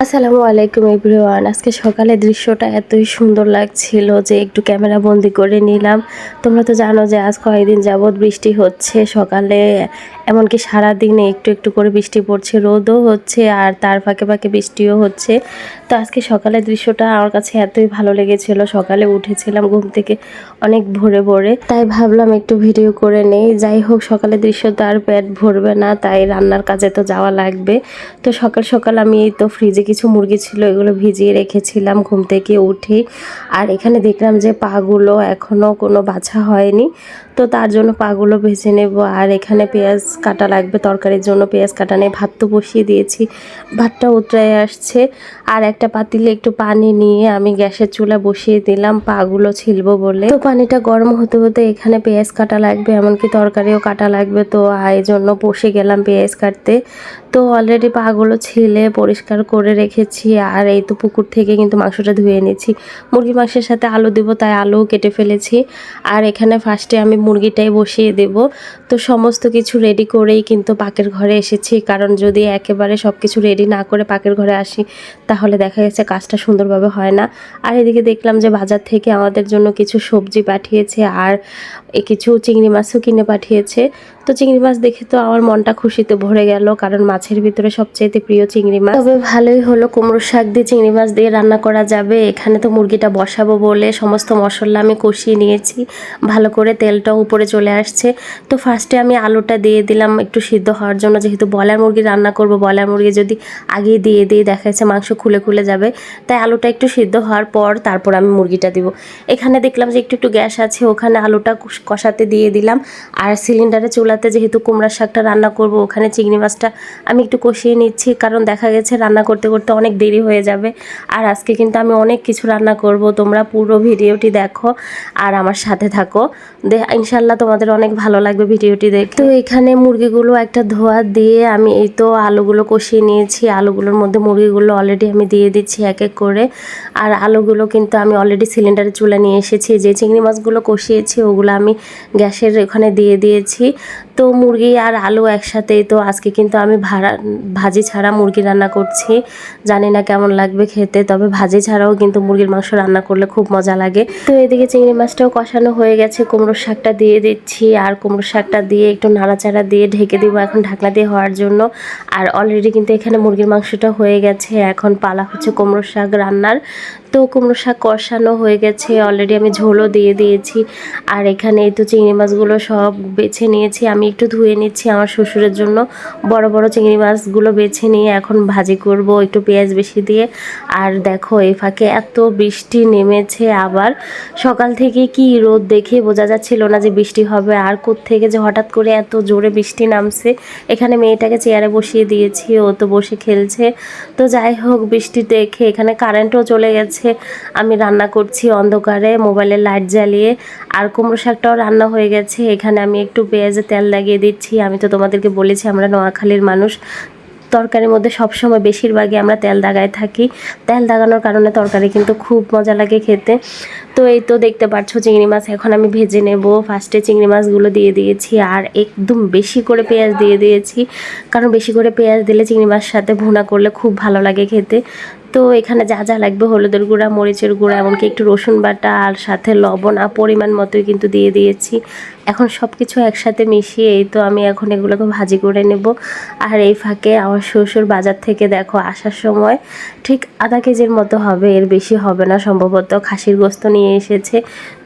আসসালামু আলাইকুম এভরিওয়ান। আজকে সকালে দৃশ্যটা এতই সুন্দর লাগছিল যে একটু ক্যামেরা বন্দি করে নিলাম। তোমরা তো জানো যে আজ কয়েকদিন যাবৎ বৃষ্টি হচ্ছে। সকালে এমনকি সারাদিনে একটু একটু করে বৃষ্টি পড়ছে, রোদও হচ্ছে আর তার ফাঁকে ফাঁকে বৃষ্টিও হচ্ছে। তো আজকে সকালের দৃশ্যটা আমার কাছে এতই ভালো লেগেছিল। সকালে উঠেছিলাম ঘুম থেকে অনেক ভোরে ভোরে, তাই ভাবলাম একটু ভিডিও করে নেই। যাই হোক, সকালের দৃশ্য তো আর পেট ভরবে না, তাই রান্নার কাজে তো যাওয়া লাগবে। তো সকাল সকাল আমি এই তো ফ্রিজে কিছু মুরগি ছিল, এগুলো ভিজিয়ে রেখেছিলাম ঘুম থেকে উঠে। আর এখানে দেখলাম যে পাগুলো এখনও কোনো বাছা হয়নি, তো তার জন্য পাগুলো ভেজে নেব। আর এখানে পেঁয়াজ কাটা লাগবে, তরকারির জন্য পেঁয়াজ কাটা নিয়ে ভাত তো বসিয়ে দিয়েছি, ভাতটা উতরাই আসছে। আর একটা পাতিলে একটু পানি নিয়ে আমি গ্যাসের চুলা বসিয়ে দিলাম, পাগুলো ছিলবো বলে। তো পানিটা গরম হতে হতে এখানে পেঁয়াজ কাটা লাগবে, এমনকি তরকারিও কাটা লাগবে। তো এই জন্য বসে গেলাম পেঁয়াজ কাটতে। তো অলরেডি পাগুলো ছিলে, পরিষ্কার করে রেখেছি। আর এই তো পুকুর থেকে কিন্তু মাংসটা ধুয়ে নিয়েছি মুরগি মাংসের সাথে আলু দেবো, তাই আলুও কেটে ফেলেছি। আর এখানে ফার্স্টে আমি মুরগিটাই বসিয়ে দেব। তো সমস্ত কিছু রেডি করেই কিন্তু পাকের ঘরে এসেছি। কারণ যদি একেবারে সব কিছু রেডি না করে পাকের ঘরে আসি, তাহলে দেখা গেছে কাজটা সুন্দরভাবে হয় না। আর এদিকে দেখলাম যে বাজার থেকে আমাদের জন্য কিছু সবজি পাঠিয়েছে আর কিছু চিংড়ি মাছও কিনে পাঠিয়েছে। তো চিংড়ি মাছ দেখে তো আমার মনটা খুশিতে ভরে গেল, কারণ মাছের ভিতরে সবচেয়ে প্রিয় চিংড়ি মাছ। তবে ভালোই হলো কুমড়ো শাক দিয়ে চিংড়ি মাছ দিয়ে রান্না করা যাবে। এখানে তো মুরগিটা বসাবো বলে সমস্ত মশলা আমি কষিয়ে নিয়েছি। ভালো করে তেলটা উপরে চলে আসছে। তো ফার্স্টে আমি আলুটা দিয়ে দিলাম একটু সিদ্ধ হওয়ার জন্য। যেহেতু বয়লার মুরগি রান্না করব বয়লার মুরগি যদি আগেই দিয়ে দিয়ে দেখা যাচ্ছে মাংস খুলে খুলে যাবে, তাই আলুটা একটু সিদ্ধ হওয়ার পর তারপর আমি মুরগিটা দিব। এখানে দেখলাম যে একটু একটু গ্যাস আছে, ওখানে আলুটা কষাতে দিয়ে দিলাম। আর সিলিন্ডারে চুলাতে যেহেতু কুমড়ার শাকটা রান্না করব, ওখানে চিংড়ি মাছটা আমি একটু কষিয়ে নিচ্ছি, কারণ দেখা গেছে রান্না করতে করতে অনেক দেরি হয়ে যাবে। আর আজকে কিন্তু আমি অনেক কিছু রান্না করব, তোমরা পুরো ভিডিওটি দেখো আর আমার সাথে থাকো। দে ইনশাল্লাহ তোমাদের অনেক ভালো লাগবে ভিডিওটি দেখে। তো এখানে মুরগিগুলো একটা ধোয়া দিয়ে আমি এই তো আলুগুলো কষিয়ে নিয়েছি। আলুগুলোর মধ্যে মুরগিগুলো অলরেডি আমি দিয়ে দিচ্ছি এক এক করে। আর আলুগুলো কিন্তু আমি অলরেডি সিলিন্ডারে চুলা নিয়ে এসেছি। যে চিংড়ি মাছগুলো কষিয়েছি, ওগুলো আমি গ্যাসের ওখানে দিয়ে দিয়েছি। তো মুরগি আর আলু একসাথে, তো আজকে কিন্তু আমি ভাড়া, ভাজি ছাড়া মুরগি রান্না করছি। জানি না কেমন লাগবে খেতে, তবে ভাজি ছাড়াও কিন্তু মুরগির মাংস রান্না করলে খুব মজা লাগে। তো এদিকে চিংড়ি মাছটাও কষানো হয়ে গেছে, কুমড়ো শাকটা দিয়ে দিচ্ছি, আর কুমড়ো শাকটা দিয়ে একটু নাড়াচাড়া দিয়ে ঢেকে দিব এখন ঢাকনা দিয়ে হওয়ার জন্য। আর অলরেডি কিন্তু এখানে মুরগির মাংসটা হয়ে গেছে, এখন পালা হচ্ছে কুমড়ো শাক রান্নার। তো কুমড়ো শাক কষানো হয়ে গেছে অলরেডি আমি ঝোলও দিয়ে দিয়েছি। আর এখানে এই তো চিংড়ি মাছগুলো সব বেছে নিয়েছি, আমি একটু ধুয়ে নিচ্ছি আমার শ্বশুরের জন্য। বড় বড় চিংড়ি মাছগুলো বেছে নিয়ে এখন ভাজি করব একটু পেঁয়াজ বেশি দিয়ে। আর দেখো, এই ফাঁকে এত বৃষ্টি নেমেছে আবার। সকাল থেকে কি রোদ দেখে বোঝা যাচ্ছিল না যে বৃষ্টি হবে। আর থেকে যে হঠাৎ করে এত জোরে বৃষ্টি নামছে, এখানে মেয়েটাকে চেয়ারে বসিয়ে দিয়েছি, ও তো বসে খেলছে। তো যাই হোক, বৃষ্টি দেখে এখানে কারেন্টও চলে গেছে। আমি রান্না করছি অন্ধকারে, মোবাইলের লাইট জ্বালিয়ে। আর কুমড়ো শাকটাও রান্না হয়ে গেছে। এখানে আমি একটু পেঁয়াজে তেল লাগিয়ে দিচ্ছি। আমি তো তোমাদেরকে বলেছি, আমরা নোয়াখালীর মানুষ। তরকারির মধ্যে সবসময় বেশিরভাগই আমরা তেল দাগায় থাকি। তেল দাগানোর কারণে তরকারি কিন্তু খুব মজা লাগে খেতে। তো এই তো দেখতে পাচ্ছ চিংড়ি মাছ, এখন আমি ভেজে নেব। ফার্স্টে চিংড়ি মাছগুলো দিয়ে দিয়েছি, আর একদম বেশি করে পেঁয়াজ দিয়ে দিয়েছি। কারণ বেশি করে পেঁয়াজ দিলে চিংড়ি মাছ সাথে ভুনা করলে খুব ভালো লাগে খেতে। তো এখানে যা যা লাগবে, হলুদের গুঁড়া, মরিচের গুঁড়া, এমনকি একটু রসুন বাটা আর সাথে লবণ, আর পরিমাণ মতোই কিন্তু দিয়ে দিয়েছি। এখন সব কিছু একসাথে মিশিয়ে এই তো আমি এখন এগুলোকে ভাজি করে নেব। আর এই ফাঁকে আমার শ্বশুর বাজার থেকে দেখো আসার সময় ঠিক আধা কেজির মতো হবে, এর বেশি হবে না, সম্ভবত খাসির গোস্ত নিয়ে এসেছে।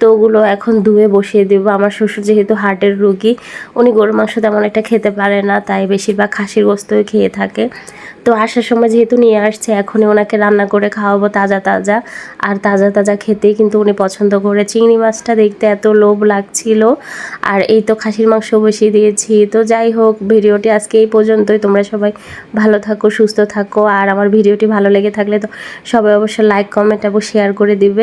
তো ওগুলো এখন ধুয়ে বসিয়ে দেবো। আমার শ্বশুর যেহেতু হার্টের রুগী, উনি গরু মাংস তেমন একটা খেতে পারে না, তাই বেশিরভাগ খাসির গোস্তই খেয়ে থাকে। তো আসার সময় যেহেতু নিয়ে আসছে, এখনই ওনাকে রান্না করে খাওয়াবো তাজা তাজা। আর তাজা তাজা খেতেই কিন্তু উনি পছন্দ করে। চিংড়ি মাছটা দেখতে এত লোভ লাগছিল। আর এই তো খাসির মাংস বসিয়ে দিয়েছি। তো যাই হোক, ভিডিওটি আজকে এই পর্যন্তই। তোমরা সবাই ভালো থাকো, সুস্থ থাকো। আর আমার ভিডিওটি ভালো লেগে থাকলে তো সবাই অবশ্যই লাইক কমেন্ট এবং শেয়ার করে দিবে।